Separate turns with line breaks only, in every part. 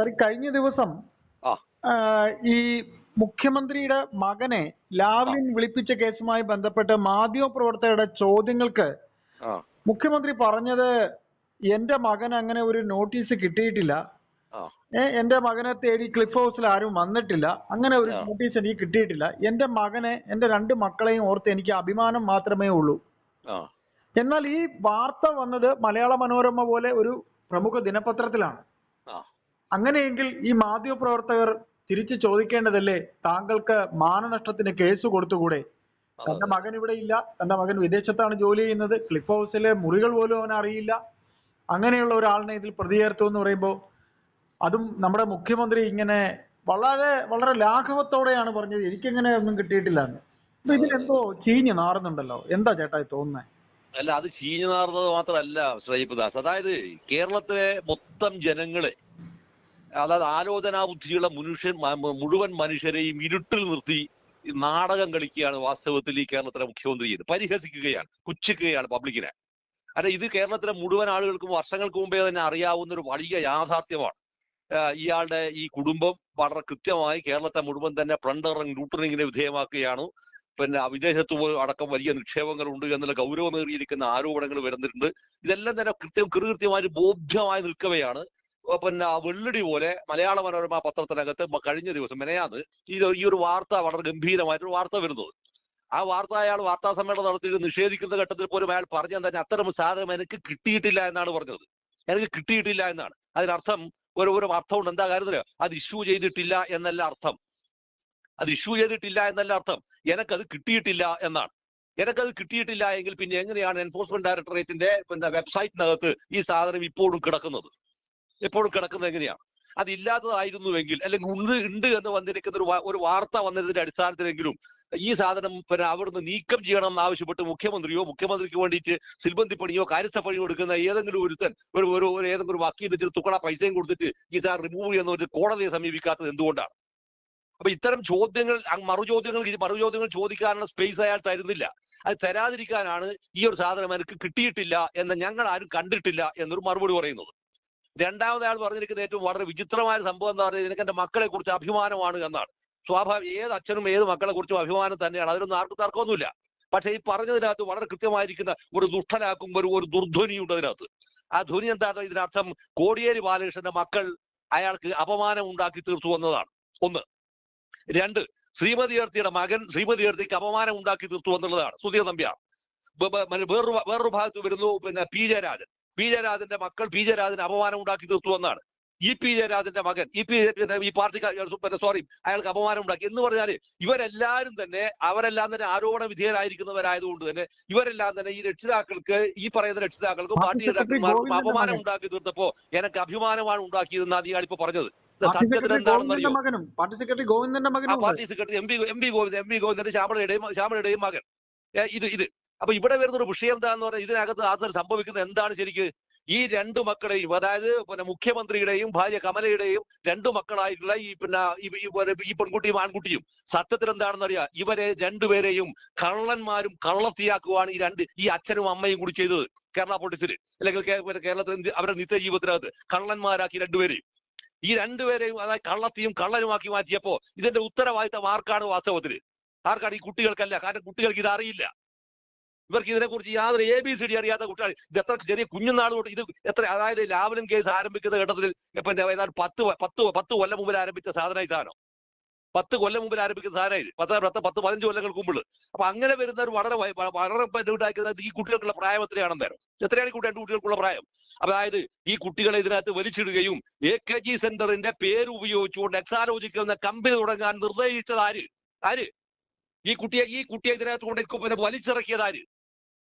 Sir കഴിഞ്ഞ ദിവസം ഈ മുഖ്യമന്ത്രിയുടെ മകനെ ലാവ്ലിൻ വിളിപ്പിച്ച കേസുമായി ബന്ധപ്പെട്ട് മാധ്യമപ്രവർത്തകരുടെ ചോദ്യങ്ങൾക്ക് മുഖ്യമന്ത്രി പറഞ്ഞത് എന്റെ മകൻ അങ്ങനെ ഒരു നോട്ടീസ് കിട്ടിയിട്ടില്ല. എന്റെ മകനെ തേടി ക്ലിഫ് ഹൗസിൽ ആരും വന്നിട്ടില്ല. അങ്ങനെ ഒരു നോട്ടീസ് എനിക്ക് കിട്ടിയിട്ടില്ല. എന്റെ മകനെ എന്റെ രണ്ട് മക്കളെയും ഓർത്ത് എനിക്ക് അഭിമാനം മാത്രമേ ഉള്ളൂ. എന്നാൽ ഈ വാർത്ത വന്നത് മലയാള മനോരമ പോലെ ഒരു പ്രമുഖ ദിനപത്രത്തിലാണ്. അങ്ങനെയെങ്കിൽ ഈ മാധ്യമപ്രവർത്തകർ തിരിച്ചു ചോദിക്കേണ്ടതല്ലേ? താങ്കൾക്ക് മാനനഷ്ടത്തിന് കേസ് കൊടുത്തുകൂടെ? തന്റെ മകൻ ഇവിടെ ഇല്ല. തന്റെ മകൻ വിദേശത്താണ് ജോലി ചെയ്യുന്നത്. ക്ലിഫ് ഹൗസിലെ മുറികൾ പോലും അവൻ അറിയില്ല. അങ്ങനെയുള്ള ഒരാളിനെ ഇതിൽ പ്രതി ചേർത്തു എന്ന് പറയുമ്പോൾ അതും നമ്മുടെ മുഖ്യമന്ത്രി ഇങ്ങനെ വളരെ വളരെ ലാഘവത്തോടെയാണ് പറഞ്ഞത്. എനിക്കങ്ങനെ ഒന്നും കിട്ടിയിട്ടില്ല എന്ന്. അപ്പൊ ഇതിലെന്തോ ചീഞ്ഞു നാറുന്നുണ്ടല്ലോ. എന്താ ചേട്ടായി തോന്നുന്നത്
അല്ല അത് ചീഞ്ഞു നാറുന്നത് മാത്രമല്ല ശ്രീപദാസ് അതായത് കേരളത്തിലെ മൊത്തം ജനങ്ങളെ അതായത് ആലോചനാ ബുദ്ധിയുള്ള മനുഷ്യൻ മുഴുവൻ മനുഷ്യരെയും ഇരുട്ടിൽ നിർത്തി നാടകം കളിക്കുകയാണ് വാസ്തവത്തിൽ ഈ കേരളത്തിലെ മുഖ്യമന്ത്രി ചെയ്ത് പരിഹസിക്കുകയാണ് പുച്ഛിക്കുകയാണ് പബ്ലിക്കിനെ. അല്ല ഇത് കേരളത്തിലെ മുഴുവൻ ആളുകൾക്കും വർഷങ്ങൾക്ക് മുമ്പേ തന്നെ അറിയാവുന്ന ഒരു വലിയ യാഥാർത്ഥ്യമാണ്. ഇയാളുടെ ഈ കുടുംബം വളരെ കൃത്യമായി കേരളത്തെ മുഴുവൻ തന്നെ പ്ലണ്ടറിംഗ് ലൂട്ടറിങ്ങിന് വിധേയമാക്കുകയാണ്. പിന്നെ വിദേശത്ത് അടക്കം വലിയ നിക്ഷേപങ്ങൾ ഉണ്ട് എന്നുള്ള ഗൗരവമേറിയിരിക്കുന്ന ആരോപണങ്ങൾ വരുന്നുണ്ട്. ഇതെല്ലാം തന്നെ കൃത്യം കൃത്യമായി ബോധ്യമായി നിൽക്കവെയാണ് പിന്നെ വെള്ളടി പോലെ മലയാള മനോരമ പത്രത്തിനകത്ത് കഴിഞ്ഞ ദിവസം മെനയാന്ന് ഈ ഒരു- വാർത്ത വളരെ ഗംഭീരമായിട്ടൊരു വാർത്ത വരുന്നത്. ആ വാർത്ത അയാൾ വാർത്താ സമ്മേളനം നടത്തിയിട്ട് നിഷേധിക്കുന്ന ഘട്ടത്തിൽ പോലും അയാൾ പറഞ്ഞത് തന്നെ അത്തരം സാധനം എനിക്ക് കിട്ടിയിട്ടില്ല എന്നാണ് പറഞ്ഞത്. എനിക്ക് കിട്ടിയിട്ടില്ല എന്നാണ്. അതിനർത്ഥം ഒരു ഒരു അർത്ഥമുണ്ട് എന്താ കാര്യത്തിൽ അത് ഇഷ്യൂ ചെയ്തിട്ടില്ല എന്നല്ല അർത്ഥം. അത് ഇഷ്യൂ ചെയ്തിട്ടില്ല എന്നല്ല അർത്ഥം. എനക്കത് കിട്ടിയിട്ടില്ല എന്നാണ്. എനക്കത് കിട്ടിയിട്ടില്ല എങ്കിൽ പിന്നെ എങ്ങനെയാണ് എൻഫോഴ്സ്മെന്റ് ഡയറക്ടറേറ്റിന്റെ പിന്നെ വെബ്സൈറ്റിനകത്ത് ഈ സാധനം ഇപ്പോഴും കിടക്കുന്നത്? എപ്പോഴും കിടക്കുന്നത് എങ്ങനെയാണ്? അതില്ലാത്തതായിരുന്നുവെങ്കിൽ അല്ലെങ്കിൽ ഉണ്ട് ഉണ്ട് എന്ന് വന്നിരിക്കുന്ന ഒരു ഒരു വാർത്ത വന്നതിന്റെ അടിസ്ഥാനത്തിലെങ്കിലും ഈ സാധനം പിന്നെ അവിടുന്ന് നീക്കം ചെയ്യണം എന്നാവശ്യപ്പെട്ട് മുഖ്യമന്ത്രിയോ മുഖ്യമന്ത്രിക്ക് വേണ്ടിയിട്ട് സിൽബന്തി പണിയോ കാര്യസ്ഥ പണിയോ എടുക്കുന്ന ഏതെങ്കിലും ഒരുത്തൻ ഒരു ഒരു ഏതെങ്കിലും ഒരു വാക്കി വെച്ചിട്ട് തുക്കട പൈസയും കൊടുത്തിട്ട് ഈ സാർ റിമൂവ് ചെയ്യുന്ന ഒരു കോടതിയെ സമീപിക്കാത്തത് എന്തുകൊണ്ടാണ്? അപ്പൊ ഇത്തരം ചോദ്യങ്ങൾ മറുചോദ്യങ്ങൾ മറുചോദ്യങ്ങൾ ചോദിക്കാനുള്ള സ്പേസ് അയാൾ തരുന്നില്ല. അത് തരാതിരിക്കാനാണ് ഈ ഒരു സാധനം എനിക്ക് കിട്ടിയിട്ടില്ല എന്ന് ഞങ്ങൾ ആരും കണ്ടിട്ടില്ല എന്നൊരു മറുപടി പറയുന്നത്. രണ്ടാമത് അയാൾ പറഞ്ഞിരിക്കുന്ന ഏറ്റവും വളരെ വിചിത്രമായ സംഭവം എന്ന് പറഞ്ഞാൽ എനിക്ക് എന്റെ മക്കളെ കുറിച്ച് അഭിമാനമാണ് എന്നാണ്. സ്വാഭാവിക ഏത് അച്ഛനും ഏത് മക്കളെ കുറിച്ചും അഭിമാനം തന്നെയാണ്. അതിലൊന്നും ആർക്കും തർക്കമൊന്നുമില്ല. പക്ഷെ ഈ പറഞ്ഞതിനകത്ത് വളരെ കൃത്യമായിരിക്കുന്ന ഒരു ദുഷ്ടനാക്കും ഒരു ഒരു ദുർധ്വനിയുണ്ട് അതിനകത്ത്. ആ ധ്വനി എന്താണ് ഇതിനർത്ഥം കോടിയേരി ബാലകൃഷ്ണന്റെ മക്കൾ അയാൾക്ക് അപമാനം ഉണ്ടാക്കി തീർത്തു എന്നതാണ് ഒന്ന്. രണ്ട്. ശ്രീമതി ഉയർത്തിയുടെ മകൻ ശ്രീമതി ഉയർത്തിക്ക് അപമാനം ഉണ്ടാക്കി തീർത്തു എന്നുള്ളതാണ് സുധീർ നമ്പ്യാർ. വേറൊരു വേറൊരു ഭാഗത്ത് വരുന്നു പിന്നെ പി ജയരാജൻ. പി ജയരാജന്റെ മക്കൾ പി ജയരാജന് അപമാനം ഉണ്ടാക്കി തീർത്തു എന്നാണ്. ഇ പി ജയരാജന്റെ മകൻ ഇ പി ഈ പാർട്ടി സോറി അയാൾക്ക് അപമാനം ഉണ്ടാക്കി. എന്ന് പറഞ്ഞാൽ ഇവരെല്ലാരും തന്നെ അവരെല്ലാം തന്നെ ആരോപണ വിധേയരായിരിക്കുന്നവരായതുകൊണ്ട് തന്നെ ഇവരെല്ലാം തന്നെ ഈ രക്ഷിതാക്കൾക്ക് ഈ പറയുന്ന രക്ഷിതാക്കൾക്ക്
പാർട്ടി
നേതാക്കന്മാർക്കും അപമാനം ഉണ്ടാക്കി തീർത്തപ്പോ എനിക്ക് അഭിമാനമാണ് ഉണ്ടാക്കിയതെന്നാണ് ഇപ്പൊ പറഞ്ഞത്.
മകനും പാർട്ടി സെക്രട്ടറി ഗോവിന്ദന്റെ മകനും
party secretary M P M P Govindan M P ഗോവിന്ദന്റെ ശ്യാമളയുടെയും ശ്യാമളയുടെയും മകൻ. ഇത് ഇത് അപ്പൊ ഇവിടെ വരുന്ന ഒരു വിഷയം എന്താന്ന് പറഞ്ഞാൽ ഇതിനകത്ത് ആസർ സംഭവിക്കുന്നത് എന്താണ് ശരിക്ക്? ഈ രണ്ടു മക്കളെയും അതായത് പിന്നെ മുഖ്യമന്ത്രിയുടെയും ഭാര്യ കമലയുടെയും രണ്ടു മക്കളായിട്ടുള്ള ഈ പിന്നെ ഈ- പെൺകുട്ടിയും ആൺകുട്ടിയും. സത്യത്തിൽ എന്താണെന്ന് അറിയാം? ഇവരെ രണ്ടുപേരെയും കള്ളന്മാരും കള്ളത്തിയാക്കുവാണ് ഈ രണ്ട് ഈ അച്ഛനും അമ്മയും കൂടി ചെയ്തത് കേരള പോലീസിൽ അല്ലെങ്കിൽ കേരളത്തിൽ അവരുടെ നിത്യജീവിതത്തിനകത്ത് കള്ളന്മാരാക്കി രണ്ടുപേരെയും ഈ രണ്ടുപേരെയും അതായത് കള്ളത്തിയും കള്ളനുമാക്കി മാറ്റിയപ്പോ ഇതിന്റെ ഉത്തരവാദിത്തം ആർക്കാണ് വാസ്തവത്തിൽ ആർക്കാണ് ഈ കുട്ടികൾക്കല്ല? കാരണം കുട്ടികൾക്ക് ഇത് അറിയില്ല. ഇവർക്ക് ഇതിനെക്കുറിച്ച് യാതൊരു എ ബി സി ഡി അറിയാത്ത കുട്ടികൾ ഇത് എത്ര ചെറിയ കുഞ്ഞുനാൾ തൊട്ട് ഇത് എത്ര അതായത് ലാവലിൻ കേസ് ആരംഭിക്കുന്ന ഘട്ടത്തിൽ പിന്നെ ഏതാണ്ട് പത്ത് പത്ത് പത്ത് കൊല്ലം മുമ്പിൽ ആരംഭിച്ച സാധനം സാധനം. പത്ത് കൊല്ലം മുമ്പിൽ ആരംഭിക്കുന്ന സാധനം ഇത് പത്ത് പത്ത് പത്ത് പതിനഞ്ച് കൊല്ലങ്ങൾക്ക് മുമ്പിൽ അപ്പൊ അങ്ങനെ വരുന്ന ഒരു വളരെ വളരെ ഉണ്ടാക്കുന്നത് ഈ കുട്ടികൾക്കുള്ള പ്രായം എത്രയാണെന്ന് നേരം എത്രയാണ് കുട്ടി രണ്ട് കുട്ടികൾക്കുള്ള പ്രായം? അതായത് ഈ കുട്ടികളെ ഇതിനകത്ത് വലിച്ചിടുകയും എ കെ ജി സെന്ററിന്റെ പേര് ഉപയോഗിച്ചുകൊണ്ട് എക്സാലോജിക്കൽ എന്ന കമ്പനി തുടങ്ങാൻ നിർദ്ദേശിച്ചത് ആര്? ആര്? ഈ കുട്ടിയെ ഈ കുട്ടിയെ ഇതിനകത്ത് കൊണ്ട് പിന്നെ വലിച്ചിറക്കിയത് ആര്?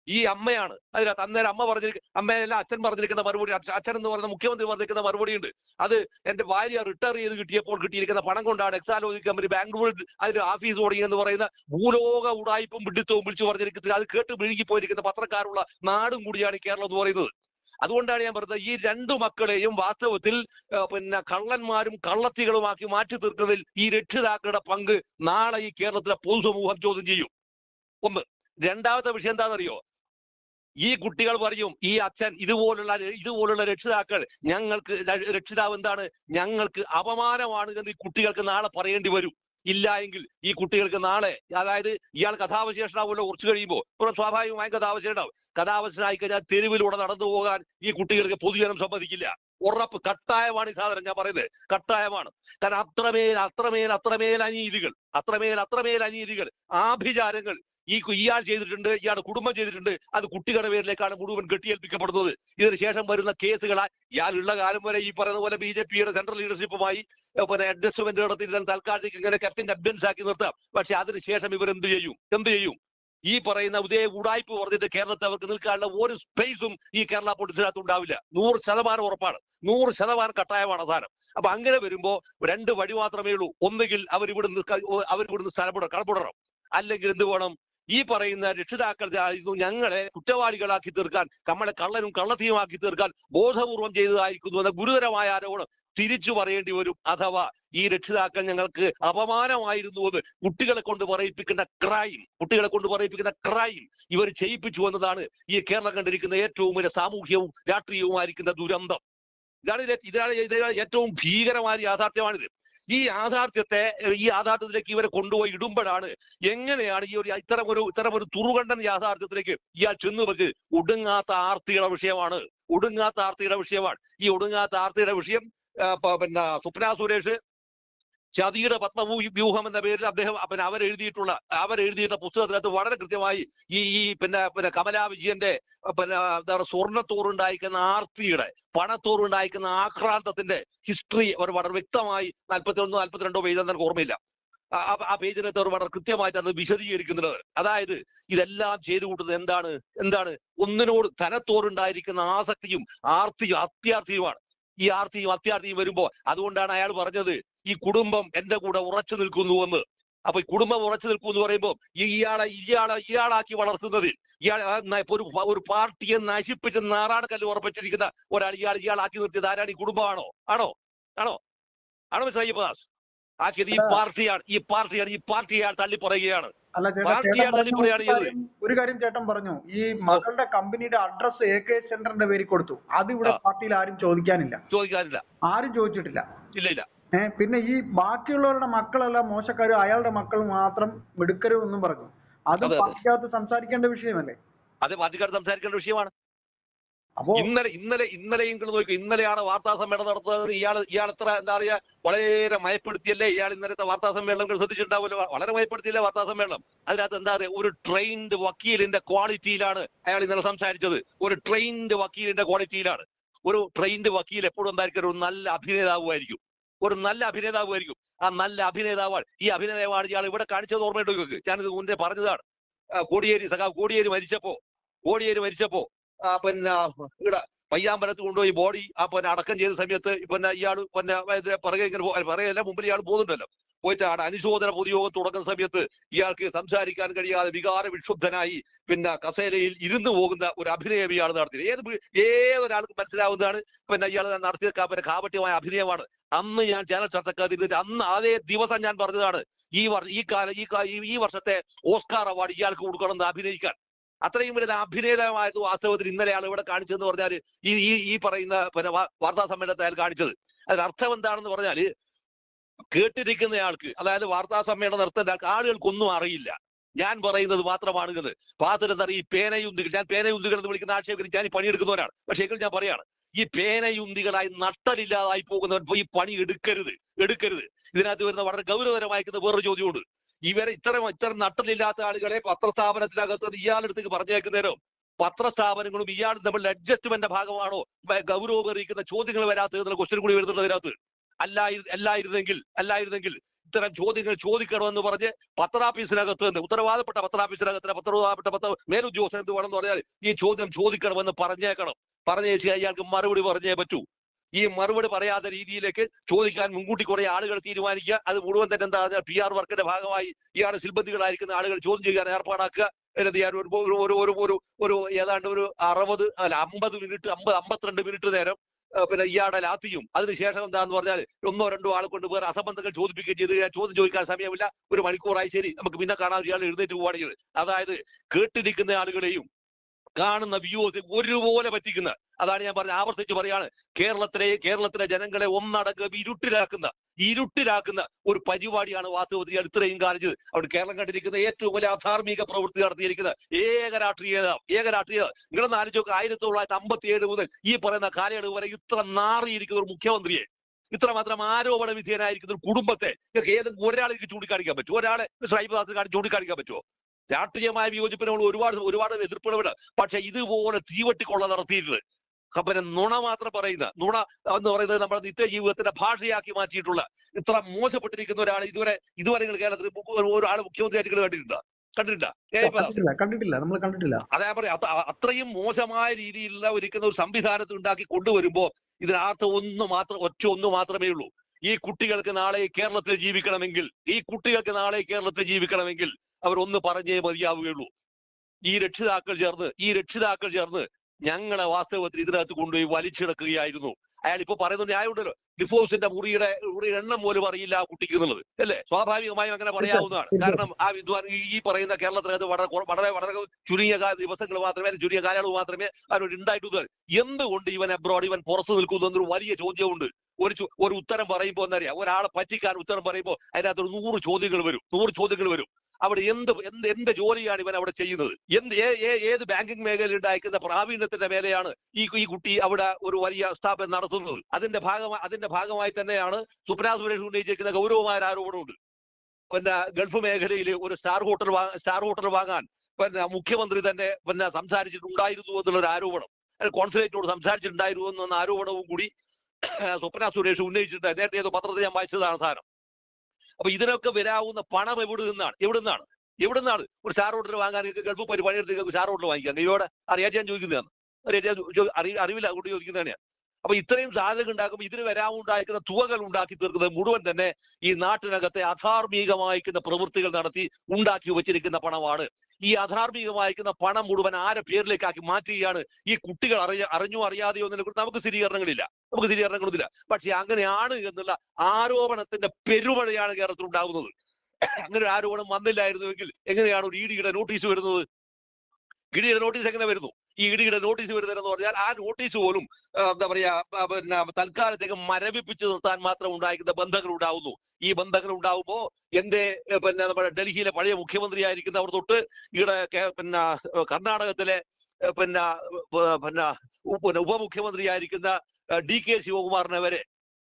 ഈ അമ്മയാണ്. അതിനകത്ത് അന്നേരം അമ്മ പറഞ്ഞിരിക്കുന്ന അമ്മയല്ല അച്ഛൻ പറഞ്ഞിരിക്കുന്ന മറുപടി അച്ഛൻ എന്ന് പറഞ്ഞ മുഖ്യമന്ത്രി പറഞ്ഞിരിക്കുന്ന മറുപടി ഉണ്ട് അത് എന്റെ ഭാര്യ റിട്ടയർ ചെയ്ത് കിട്ടിയപ്പോൾ കിട്ടിയിരിക്കുന്ന പണം കൊണ്ടാണ് എക്സാലോജി കമ്പനി ബാംഗ്ലൂരിൽ അതിന്റെ ഓഫീസ് തുടങ്ങി എന്ന് പറയുന്ന ഭൂലോക ഉടായ്പും പിടിത്തവും വിളിച്ചു പറഞ്ഞിരിക്കുന്നത് അത് കേട്ട് വിഴുകിപ്പോയിരിക്കുന്ന പത്രക്കാരുള്ള നാടും കൂടിയാണ് കേരളം എന്ന് പറയുന്നത്. അതുകൊണ്ടാണ് ഞാൻ പറഞ്ഞത് ഈ രണ്ടു മക്കളെയും വാസ്തവത്തിൽ പിന്നെ കള്ളന്മാരും കള്ളത്തികളുമാക്കി മാറ്റി തീർക്കുന്നതിൽ ഈ രക്ഷിതാക്കളുടെ പങ്ക് നാളെ ഈ കേരളത്തിലെ പൊതുസമൂഹം ചോദ്യം ചെയ്യും. ഒന്ന് രണ്ടാമത്തെ വിഷയം എന്താണെന്നറിയോ? ഈ കുട്ടികൾ പറയും ഈ അച്ഛൻ ഇതുപോലുള്ള ഇതുപോലുള്ള രക്ഷിതാക്കൾ ഞങ്ങൾക്ക് രക്ഷിതാവ് എന്താണ്? ഞങ്ങൾക്ക് അപമാനമാണ് എന്ന് ഈ കുട്ടികൾക്ക് നാളെ പറയേണ്ടി വരും. ഇല്ല എങ്കിൽ ഈ കുട്ടികൾക്ക് നാളെ അതായത് ഇയാൾ കഥാവശേഷനാവുമല്ലോ കുറച്ച് കഴിയുമ്പോൾ. ഇപ്പോൾ സ്വാഭാവികമായും കഥാവശേഷനാവും. കഥാവശനായി കഴിഞ്ഞാൽ തെരുവിലൂടെ നടന്നു പോകാൻ ഈ കുട്ടികൾക്ക് പൊതുജനം സമ്മതിക്കില്ല. ഉറപ്പ് കട്ടായമാണ് ഈ സാധനം ഞാൻ പറയുന്നത്. കട്ടായമാണ്. കാരണം അത്രമേൽ അത്രമേൽ അത്രമേൽ അനീതികൾ അത്രമേൽ അത്രമേൽ അനീതികൾ ആഭിചാരങ്ങൾ ഈ ഇയാൾ ചെയ്തിട്ടുണ്ട് ഇയാളുടെ കുടുംബം ചെയ്തിട്ടുണ്ട്. അത് കുട്ടികളുടെ പേരിലേക്കാണ് മുഴുവൻ കെട്ടിയേൽപ്പിക്കപ്പെടുന്നത്. ഇതിന് ശേഷം വരുന്ന കേസുകളാ ഇയാൾ ഉള്ള കാലം വരെ ഈ പറയുന്ന പോലെ ബി ജെ പിയുടെ സെൻട്രൽ ലീഡർഷിപ്പുമായി പിന്നെ അഡ്ജസ്റ്റ്മെന്റ് നടത്തി താൽക്കാലിക ഇങ്ങനെ ക്യാപ്റ്റൻ അബ്യൻസ് ആക്കി നിർത്താം. പക്ഷെ അതിനുശേഷം ഇവർ എന്ത് ചെയ്യും? എന്ത് ചെയ്യും? ഈ പറയുന്ന ഉദയ ഉടായ്പ് പറഞ്ഞിട്ട് കേരളത്തെ അവർക്ക് നിൽക്കാനുള്ള ഒരു സ്പേസും ഈ കേരള പൊളിസിനകത്ത് ഉണ്ടാവില്ല നൂറ് ശതമാനം ഉറപ്പാണ്. നൂറ് ശതമാനം കട്ടായമാണ് സാധനം അപ്പൊ അങ്ങനെ വരുമ്പോ രണ്ട് വഴി മാത്രമേ ഉള്ളൂ. ഒന്നുകിൽ അവർ ഇവിടുന്ന് അവർ ഇവിടുന്ന് സ്ഥലപ്പെടണം കളപ്പെടണം അല്ലെങ്കിൽ എന്ത് വേണം? ഈ പറയുന്ന ഇതായിരുന്നു ഞങ്ങളെ കുറ്റവാളികളാക്കി തീർക്കാൻ നമ്മളെ കള്ളനും കള്ളത്തിയുമാക്കി തീർക്കാൻ ബോധപൂർവം ചെയ്തതായിരിക്കുന്നു എന്ന ഗുരുതരമായ ആരോപണം തിരിച്ചു പറയേണ്ടി വരും. അഥവാ ഈ രക്ഷിതാക്കൾ ഞങ്ങൾക്ക് അപമാനമായിരുന്നു എന്ന് കുട്ടികളെ കൊണ്ട് പറയിപ്പിക്കുന്ന ക്രൈം കുട്ടികളെ കൊണ്ട് പറയിപ്പിക്കുന്ന ക്രൈം ഇവർ ചെയ്യിപ്പിച്ചു എന്നതാണ് ഈ കേരളം കണ്ടിരിക്കുന്ന ഏറ്റവും വലിയ സാമൂഹ്യവും രാഷ്ട്രീയവുമായിരിക്കുന്ന ദുരന്തം. ഇതാണ് ഇതിനാണ് ഇതാണ് ഏറ്റവും ഭീകരമായ യാഥാർത്ഥ്യമാണിത്. ഈ യാഥാർത്ഥ്യത്തെ ഈ യാഥാർത്ഥ്യത്തിലേക്ക് ഇവരെ കൊണ്ടുപോയി ഇടുമ്പോഴാണ് എങ്ങനെയാണ് ഈ ഒരു ഇത്തരം ഒരു ഇത്തരം ഒരു തുറുകണ്ടൻ യാഥാർത്ഥ്യത്തിലേക്ക് ഇയാൾ ചെന്ന് പറിച്ച് ഒടുങ്ങാത്ത ആർത്തിയുടെ വിഷയമാണ്. ഒടുങ്ങാത്ത ആർത്തിയുടെ വിഷയമാണ്. ഈ ഒടുങ്ങാത്ത ആർത്തിയുടെ വിഷയം പിന്നെ സ്വപ്ന സുരേഷ് ചതിയുടെ പത്മഭൂ വ്യൂഹം എന്ന പേരിൽ അദ്ദേഹം പിന്നെ അവരെഴുതിയിട്ടുള്ള എഴുതിയിട്ടുള്ള പുസ്തകത്തിനകത്ത് വളരെ കൃത്യമായി ഈ ഈ പിന്നെ പിന്നെ കമലാ വിജയന്റെ പിന്നെ എന്താ പറയുക സ്വർണത്തോറുണ്ടായിരിക്കുന്ന ആർത്തിയുടെ പണത്തോറുണ്ടായിരിക്കുന്ന ആക്രാന്തത്തിന്റെ ഹിസ്റ്ററി അവർ വളരെ വ്യക്തമായി നാൽപ്പത്തി ഒന്ന് നാൽപ്പത്തിരണ്ടോ പേജ് എനിക്ക് ഓർമ്മയില്ല. ആ- പേജിനകത്ത് അവർ വളരെ കൃത്യമായിട്ട് അത് വിശദീകരിക്കുന്നുണ്ട് അതായത് ഇതെല്ലാം ചെയ്തു കൂട്ടുന്നത് എന്താണ്? എന്താണ്? ഒന്നിനോട് ധനത്തോടുണ്ടായിരിക്കുന്ന ആസക്തിയും ആർത്തിയും അത്യാർത്ഥിയുമാണ് ഈ ആർത്തിയും അത്യാർത്തിയും വരുമ്പോ അതുകൊണ്ടാണ് അയാൾ പറഞ്ഞത് ഈ കുടുംബം എന്റെ കൂടെ ഉറച്ചു നിൽക്കുന്നു എന്ന്. അപ്പൊ ഈ കുടുംബം ഉറച്ചു നിൽക്കൂ എന്ന് പറയുമ്പോൾ ഇയാളെ ഇയാളെ ഇയാളാക്കി വളർത്തുന്നതിൽ ഇയാൾ ഒരു ഒരു പാർട്ടിയെ നശിപ്പിച്ച് നാറാണ് കല്ല് ഉറപ്പിച്ചിരിക്കുന്ന ഒരാൾ ഇയാൾ ഇയാളാക്കി നിർത്തിയത് ആരാണ് ഈ കുടുംബമാണോ? ആണോ? ആണോ? ആണോ മിസ്റ്റർ അയ്യപ്പദാസ്? ആക്കിയത് ഈ പാർട്ടിയാണ് ഈ പാർട്ടിയാണ് ഈ പാർട്ടി അയാൾ തള്ളി പറയുകയാണ്
ഒരു കാര്യം- ചേട്ടൻ പറഞ്ഞു. ഈ മകളുടെ കമ്പനിയുടെ അഡ്രസ് എ കെ സെന്ററിന്റെ പേരിൽ കൊടുത്തു. അത് ഇവിടെ പാർട്ടിയിൽ ആരും ചോദിക്കാനില്ല.
ചോദിക്കാനില്ല.
ആരും ചോദിച്ചിട്ടില്ല.
ഇല്ല ഇല്ല.
ഏഹ് പിന്നെ ഈ ബാക്കിയുള്ളവരുടെ മക്കളെല്ലാം മോശക്കാരും അയാളുടെ മക്കൾ മാത്രം മിടുക്കരും എന്നും പറഞ്ഞു. അതെ. പാർട്ടിക്കകത്ത് സംസാരിക്കേണ്ട വിഷയമല്ലേ?
അത് പാർട്ടിക്കാർ സംസാരിക്കേണ്ട വിഷയമാണ്.
അപ്പോ
ഇന്നലെ ഇന്നലെ ഇന്നലെയും നോക്കൂ ഇന്നലെയാണ് വാർത്താ സമ്മേളനം നടത്തുന്നത്. ഇയാൾ ഇയാൾ എത്ര എന്താ പറയാ വളരെ മയപ്പെടുത്തിയല്ലേ? ഇയാൾ ഇന്നലത്തെ വാർത്താ സമ്മേളനം ശ്രദ്ധിച്ചിട്ടുണ്ടാവുമല്ലോ. വളരെ മയപ്പെടുത്തിയല്ലേ വാർത്താ സമ്മേളനം? അതിനകത്ത് എന്താ പറയാ ഒരു ട്രെയിൻഡ് വക്കീലിന്റെ ക്വാളിറ്റിയിലാണ് അയാൾ ഇന്നലെ സംസാരിച്ചത്. ഒരു ട്രെയിൻഡ് വക്കീലിന്റെ ക്വാളിറ്റിയിലാണ് ഒരു ട്രെയിൻഡ് വക്കീൽ എപ്പോഴും എന്തായിരിക്കും? ഒരു നല്ല അഭിനേതാവുമായിരിക്കും. ഒരു നല്ല അഭിനേതാവുമായിരിക്കും. ആ നല്ല അഭിനേതാവാണ്. ഈ അഭിനേതാവാണ് ഇയാൾ ഇവിടെ കാണിച്ചത് നിങ്ങൾക്ക്? ഞാനിത് മുന്നേ പറഞ്ഞതാണ്. കോടിയേരി സഖാവ് കോടിയേരി മരിച്ചപ്പോ കോടിയേരി മരിച്ചപ്പോ പിന്നെ ഇവിടെ പയ്യാമ്പലത്ത് കൊണ്ടുപോയി ബോഡി ആ പിന്നെ അടക്കം ചെയ്ത സമയത്ത് പിന്നെ ഇയാൾ പിന്നെ പിറകെ ഇങ്ങനെ പിറകെയല്ല മുമ്പിൽ ഇയാൾ പോകുന്നുണ്ടല്ലോ. പോയിട്ട് അവിടെ അനുശോചന പൊതുയോഗം തുടങ്ങുന്ന സമയത്ത് ഇയാൾക്ക് സംസാരിക്കാൻ കഴിയാതെ വികാര വിക്ഷുബ്ധനായി പിന്നെ കസേരയിൽ ഇരുന്നു പോകുന്ന ഒരു അഭിനയം ഇയാൾ നടത്തിയത് ഏത് ഏതൊരാൾക്ക് മനസ്സിലാവുന്നതാണ് പിന്നെ ഇയാൾ നടത്തിയ പിന്നെ കാപട്യമായ അഭിനയമാണ്. അന്ന് ഞാൻ ചാനൽ ചർച്ചക്കാതിരുന്നിട്ട് അന്ന് അതേ ദിവസം ഞാൻ പറഞ്ഞതാണ് ഈ വർ ഈ കാല ഈ- ഈ വർഷത്തെ ഓസ്കാർ അവാർഡ് ഇയാൾക്ക് കൊടുക്കണം എന്ന് അഭിനയിക്കാൻ. അത്രയും വലിയ അഭിനേതാവായിരുന്നു വാസ്തവത്തിൽ ഇന്നലെ ആൾ ഇവിടെ കാണിച്ചതെന്ന് പറഞ്ഞാൽ ഈ ഈ ഈ പറയുന്ന പിന്നെ വാർത്താ സമ്മേളനത്തെ അയാൾ കാണിച്ചത്. അതിനർത്ഥം എന്താണെന്ന് പറഞ്ഞാൽ കേട്ടിരിക്കുന്നയാൾക്ക് അതായത് വാർത്താ സമ്മേളനം നടത്തേണ്ട ആളുകൾക്കൊന്നും അറിയില്ല. ഞാൻ പറയുന്നത് മാത്രമാണ് ഇത്. പാത്തിരുന്ന ഈ പേനയുന്തികൾ ഞാൻ പേനയുന്തികൾ എന്ന് വിളിക്കുന്ന ആക്ഷേപത്തിൽ ഞാൻ ഈ പണിയെടുക്കുന്നവരാണ്. പക്ഷേ എങ്കിലും ഞാൻ പറയാണ് ഈ പേനയുന്തികളായി നട്ടലില്ലാതായി പോകുന്നവൻ ഈ പണി എടുക്കരുത് എടുക്കരുത്. ഇതിനകത്ത് വരുന്ന വളരെ ഗൗരവതരമായിരിക്കുന്ന വേറൊരു ചോദ്യമുണ്ട്. ഇവരെ ഇത്തരം ഇത്തരം നട്ടലില്ലാത്ത ആളുകളെ പത്രസ്ഥാപനത്തിനകത്ത് ഇയാളെടുത്തേക്ക് പറഞ്ഞേക്കുന്നേരോ പത്രസ്ഥാപനങ്ങളും ഇയാൾ തമ്മിൽ അഡ്ജസ്റ്റ്മെന്റ് ഭാഗമാണോ? ഗൗരവം അറിയിക്കുന്ന ചോദ്യങ്ങൾ വരാത്തതെന്നുള്ള ക്വസ്റ്റ്യൻ കൂടി വരുന്നുണ്ട് അതിനകത്ത്. അല്ലായി അല്ലായിരുന്നെങ്കിൽ അല്ലായിരുന്നെങ്കിൽ ഇത്തരം ചോദ്യങ്ങൾ ചോദിക്കണമെന്ന് പറഞ്ഞ് പത്രാഫീസിനകത്ത് നിന്ന് ഉത്തരവാദപ്പെട്ട പത്രാഫീസിനകത്ത് പത്രവാദപ്പെട്ട പത്ര മേലുദ്യോഗസ്ഥൻ വേണമെന്ന് പറഞ്ഞാൽ ഈ ചോദ്യം ചോദിക്കണമെന്ന് പറഞ്ഞേക്കണം. പറഞ്ഞേച്ച് അയാൾക്ക് മറുപടി പറഞ്ഞേ പറ്റൂ. ഈ മറുപടി പറയാത്ത രീതിയിലേക്ക് ചോദിക്കാൻ മുൻകൂട്ടി കുറെ ആളുകൾ തീരുമാനിക്കുക. അത് മുഴുവൻ തന്നെ എന്താ പി ആർ വർക്കിന്റെ ഭാഗമായി ഇയാളുടെ സിൽബന്ധികളായിരിക്കുന്ന ആളുകൾ ചോദ്യം ചെയ്യാൻ ഏർപ്പാടാക്കുക. എന്നിട്ട് ഞാൻ ഒരു ഒരു ഒരു ഒരു ഏതാണ്ട് ഒരു അറുപത് അല്ല അമ്പത് മിനിറ്റ് അമ്പത് അമ്പത്തിരണ്ട് മിനിറ്റ് നേരം പിന്നെ ഇയാളുടെ ലാത്തിയും. അതിനുശേഷം എന്താന്ന് പറഞ്ഞാൽ ഒന്നോ രണ്ടോ ആൾ കൊണ്ട് വേറെ അസംബന്ധങ്ങൾ ചോദിപ്പിക്കുകയും ചെയ്ത് ചോദ്യം ചോദിക്കാൻ സമയമില്ല. ഒരു മണിക്കൂറായി ശരി നമുക്ക് പിന്നെ കാണാൻ ഇയാൾ എഴുന്നേറ്റ് പോവാണെങ്കിൽ അതായത് കേട്ടിരിക്കുന്ന ആളുകളെയും കാണുന്ന വ്യൂ ഒരുപോലെ പറ്റിക്കുന്ന അതാണ് ഞാൻ പറഞ്ഞ ആവർത്തിച്ച് പറയാണ് കേരളത്തിലെ കേരളത്തിലെ ജനങ്ങളെ ഒന്നടങ്കം ഇരുട്ടിലാക്കുന്ന ഇരുട്ടിലാക്കുന്ന ഒരു പരിപാടിയാണ് വാസ്തവത്തിൽ ഇത്രയും കാണിച്ചത് അവിടെ കേരളം കണ്ടിരിക്കുന്ന ഏറ്റവും വലിയ അധാർമിക പ്രവൃത്തി നടത്തിയിരിക്കുന്ന ഏക രാഷ്ട്രീയത ഏക രാഷ്ട്രീയത നിങ്ങളൊന്ന് ആയിരത്തി തൊള്ളായിരത്തി അമ്പത്തി ഏഴ് മുതൽ ഈ പറയുന്ന കാലയളവ് വരെ ഇത്ര നാറിയിരിക്കുന്ന ഒരു മുഖ്യമന്ത്രിയെ ഇത്രമാത്രം ആരോപണ വിധേയനായിരിക്കുന്ന ഒരു കുടുംബത്തെ ഏതെങ്കിലും ഒരാളെ ചൂണ്ടിക്കാണിക്കാൻ പറ്റുമോ? ഒരാളെ ഷൈബദാസ് കാണി ചൂണ്ടിക്കാണിക്കാൻ പറ്റുമോ? രാഷ്ട്രീയമായ വിയോജിപ്പിനോട് ഒരുപാട് ഒരുപാട് എതിർപ്പുകളുണ്ട്. പക്ഷെ ഇതുപോലെ തീവട്ടിക്കൊള്ള നടത്തിയിട്ടുണ്ട്. പിന്നെ നുണ മാത്രം പറയുന്ന നുണ എന്ന് പറയുന്നത് നമ്മുടെ നിത്യ ജീവിതത്തിന്റെ ഭാഷയാക്കി മാറ്റിയിട്ടുള്ള ഇത്ര മോശപ്പെട്ടിരിക്കുന്ന ഒരാൾ ഇതുവരെ ഇതുവരെ നിങ്ങൾ കേരളത്തിൽ ഒരാൾ മുഖ്യമന്ത്രിയായിട്ട് കണ്ടിട്ടുണ്ടോ?
കണ്ടിട്ടില്ല കണ്ടിട്ടില്ല. നമ്മൾ കണ്ടിട്ടില്ല.
അതാ പറയാം അത്രയും മോശമായ രീതിയിലുള്ള ഒരിക്കുന്ന ഒരു സംവിധാനത്തിൽ ഉണ്ടാക്കി കൊണ്ടുവരുമ്പോ ഇതിനകത്ത് ഒന്ന് മാത്രം ഒറ്റ ഒന്ന് മാത്രമേ ഉള്ളൂ. ഈ കുട്ടികൾക്ക് നാളെ കേരളത്തിൽ ജീവിക്കണമെങ്കിൽ ഈ കുട്ടികൾക്ക് നാളെ കേരളത്തിൽ ജീവിക്കണമെങ്കിൽ അവർ ഒന്ന് പറഞ്ഞേ മതിയാവുകയുള്ളൂ. ഈ രക്ഷിതാക്കൾ ചേർന്ന് ഈ രക്ഷിതാക്കൾ ചേർന്ന് ഞങ്ങളെ വാസ്തവത്തിൽ ഇതിനകത്ത് കൊണ്ടുപോയി വലിച്ചിടക്കുകയായിരുന്നു. അയാൾ ഇപ്പൊ പറയുന്ന ന്യായമുണ്ടല്ലോ. ഡിഫോഴ്സിന്റെ മുറിയുടെ മുറിയുടെ എണ്ണം പോലും അറിയില്ല ആ കുട്ടിക്ക് എന്നുള്ളത്. അല്ലേ? സ്വാഭാവികമായും അങ്ങനെ പറയാവുന്നതാണ്. കാരണം ആ വിദ്വാൻ ഈ- പറയുന്ന കേരളത്തിനകത്ത് വളരെ വളരെ വളരെ ചുരുങ്ങിയ ദിവസങ്ങൾ മാത്രമേ അല്ലെങ്കിൽ ചുരുങ്ങിയ കാലയളവ് മാത്രമേ അവരോട് ഉണ്ടായിട്ടുള്ളൂ. എന്തുകൊണ്ട് ഇവൻ അബ്രോഡ് ഇവൻ പുറത്തു നിൽക്കുന്നു എന്നൊരു വലിയ ചോദ്യമുണ്ട്. ഒരു ഒരു ഉത്തരം പറയുമ്പോൾ എന്നറിയാം ഒരാളെ പറ്റിക്കാൻ ഉത്തരം പറയുമ്പോൾ അതിനകത്ത് ഒരു നൂറ് ചോദ്യങ്ങൾ വരും. നൂറ് ചോദ്യങ്ങൾ വരും. അവിടെ എന്ത് എന്ത് എന്ത് ജോലിയാണ് ഇവൻ അവിടെ ചെയ്യുന്നത്? എന്ത് ഏത് ബാങ്കിങ് മേഖലയിൽ ഉണ്ടായിരിക്കുന്ന പ്രാവീണ്യത്തിന്റെ മേലെയാണ് ഈ ഈ കുട്ടി അവിടെ ഒരു വലിയ സ്ഥാപനം നടത്തുന്നത്. അതിന്റെ ഭാഗമായി അതിന്റെ ഭാഗമായി തന്നെയാണ് സുപ്രാ സുരേഷ് ഉന്നയിച്ചിരിക്കുന്ന ഗൗരവമായ ആരോപണമുണ്ട്. പിന്നെ ഗൾഫ് മേഖലയിൽ ഒരു സ്റ്റാർ ഹോട്ടൽ സ്റ്റാർ ഹോട്ടൽ വാങ്ങാൻ പിന്നെ മുഖ്യമന്ത്രി തന്നെ പിന്നെ സംസാരിച്ചിട്ടുണ്ടായിരുന്നു എന്നുള്ള ഒരു ആരോപണം കോൺസുലേറ്റിനോട് സംസാരിച്ചിട്ടുണ്ടായിരുന്നു എന്ന ആരോപണവും കൂടി സ്വപ്ന സുരേഷ് ഉന്നയിച്ചിട്ടുണ്ട്. നേരത്തെ ഏതോ പത്രത്തിൽ ഞാൻ വായിച്ചതാണ് സാധനം അപ്പൊ ഇതിനൊക്കെ വരാവുന്ന പണം എവിടെ നിന്നാണ്? എവിടെ നിന്നാണ് എവിടെ നിന്നാണ് ഒരു സ്റ്റാർ ഹോട്ടൽ വാങ്ങാൻ ഗൾഫ് പോയി എടുത്ത് സ്റ്റാർ ഹോട്ടൽ വാങ്ങിക്കാം. ഇവിടെ അറിയാൻ ഞാൻ ചോദിക്കുന്നതാണ്. അറിവില്ല അതുകൊണ്ട് ചോദിക്കുന്നതാണ് അപ്പൊ ഇത്രയും സാധനങ്ങൾ ഉണ്ടാക്കുമ്പോൾ ഇതിന് വരാവുണ്ടായിരിക്കുന്ന തുകകൾ ഉണ്ടാക്കി തീർക്കുന്നത് മുഴുവൻ തന്നെ ഈ നാട്ടിനകത്തെ അധാർമികമായിരിക്കുന്ന പ്രവൃത്തികൾ നടത്തി ഉണ്ടാക്കി വെച്ചിരിക്കുന്ന പണമാണ്. ഈ അധാർമികമായിരിക്കുന്ന പണം മുഴുവൻ ആരെ പേരിലേക്കാക്കി മാറ്റുകയാണ് ഈ കുട്ടികൾ അറിയ അറിഞ്ഞോ അറിയാതെയോ എന്നതിനെ കുറിച്ച് നമുക്ക് സ്ഥിരീകരണങ്ങളില്ല. നമുക്ക് സ്ഥിരീകരണങ്ങളൊന്നുമില്ല പക്ഷെ അങ്ങനെയാണ് എന്നുള്ള ആരോപണത്തിന്റെ പെരുമഴയാണ് കേരളത്തിൽ ഉണ്ടാകുന്നത്. അങ്ങനെ ഒരു ആരോപണം വന്നില്ലായിരുന്നുവെങ്കിൽ എങ്ങനെയാണ് ഒരു ഇഡിയുടെ നോട്ടീസ് വരുന്നത്? ഇഡിയുടെ നോട്ടീസ് എങ്ങനെ വരുന്നു? ഈ ഇഡിയുടെ നോട്ടീസ് വരുന്നതെന്ന് പറഞ്ഞാൽ ആ നോട്ടീസ് പോലും എന്താ പറയാ പിന്നെ തൽക്കാലത്തേക്ക് മരവിപ്പിച്ച് നിർത്താൻ മാത്രം ഉണ്ടായിരിക്കുന്ന ബന്ധങ്ങൾ ഉണ്ടാവുന്നു. ഈ ബന്ധങ്ങൾ ഉണ്ടാവുമ്പോ എന്റെ പിന്നെ നമ്മുടെ ഡൽഹിയിലെ പഴയ മുഖ്യമന്ത്രിയായിരിക്കുന്നവർ തൊട്ട് ഇവിടെ പിന്നെ കർണാടകത്തിലെ പിന്നെ പിന്നെ പിന്നെ ഉപമുഖ്യമന്ത്രിയായിരിക്കുന്ന ഡി കെ ശിവകുമാറിനെ വരെ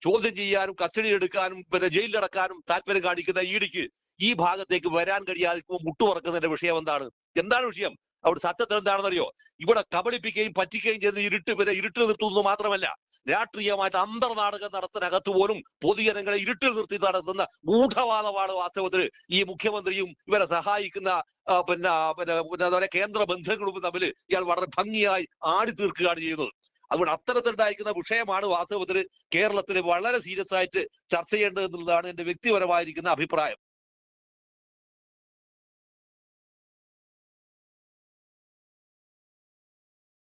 ചോദ്യം ചെയ്യാനും കസ്റ്റഡി എടുക്കാനും പിന്നെ ജയിലിലടക്കാനും താല്പര്യം കാണിക്കുന്ന ഇടിക്ക് ഈ ഭാഗത്തേക്ക് വരാൻ കഴിയാതെ മുട്ടുപറക്കുന്നതിന്റെ വിഷയം എന്താണ്? എന്താണ് വിഷയം? അവിടെ സത്യത്തിൽ എന്താണെന്നറിയോ? ഇവിടെ കബളിപ്പിക്കുകയും പറ്റിക്കുകയും ചെയ്ത് ഇരുട്ട് പിന്നെ ഇരുട്ടിൽ നിർത്തുന്നു മാത്രമല്ല രാഷ്ട്രീയമായിട്ട് അന്തർനാടകം നടത്തിനകത്ത് പോലും പൊതുജനങ്ങളെ ഇരുട്ടിൽ നിർത്തി നടത്തുന്ന ഗൂഢവാദമാണ് വാസ്തവത്തിൽ ഈ മുഖ്യമന്ത്രിയും ഇവരെ സഹായിക്കുന്ന പിന്നെ പിന്നെ പറയാ കേന്ദ്ര ബന്ധങ്ങളും തമ്മിൽ ഇയാൾ വളരെ ഭംഗിയായി ആടി തീർക്കുകയാണ് ചെയ്യുന്നത്. അതുകൊണ്ട് അത്തരത്തിലുണ്ടായിരിക്കുന്ന വിഷയമാണ് വാസ്തവത്തിൽ കേരളത്തിൽ വളരെ സീരിയസ് ആയിട്ട് ചർച്ച ചെയ്യേണ്ടത് എന്നുള്ളതാണ് എന്റെ വ്യക്തിപരമായിരിക്കുന്ന അഭിപ്രായം.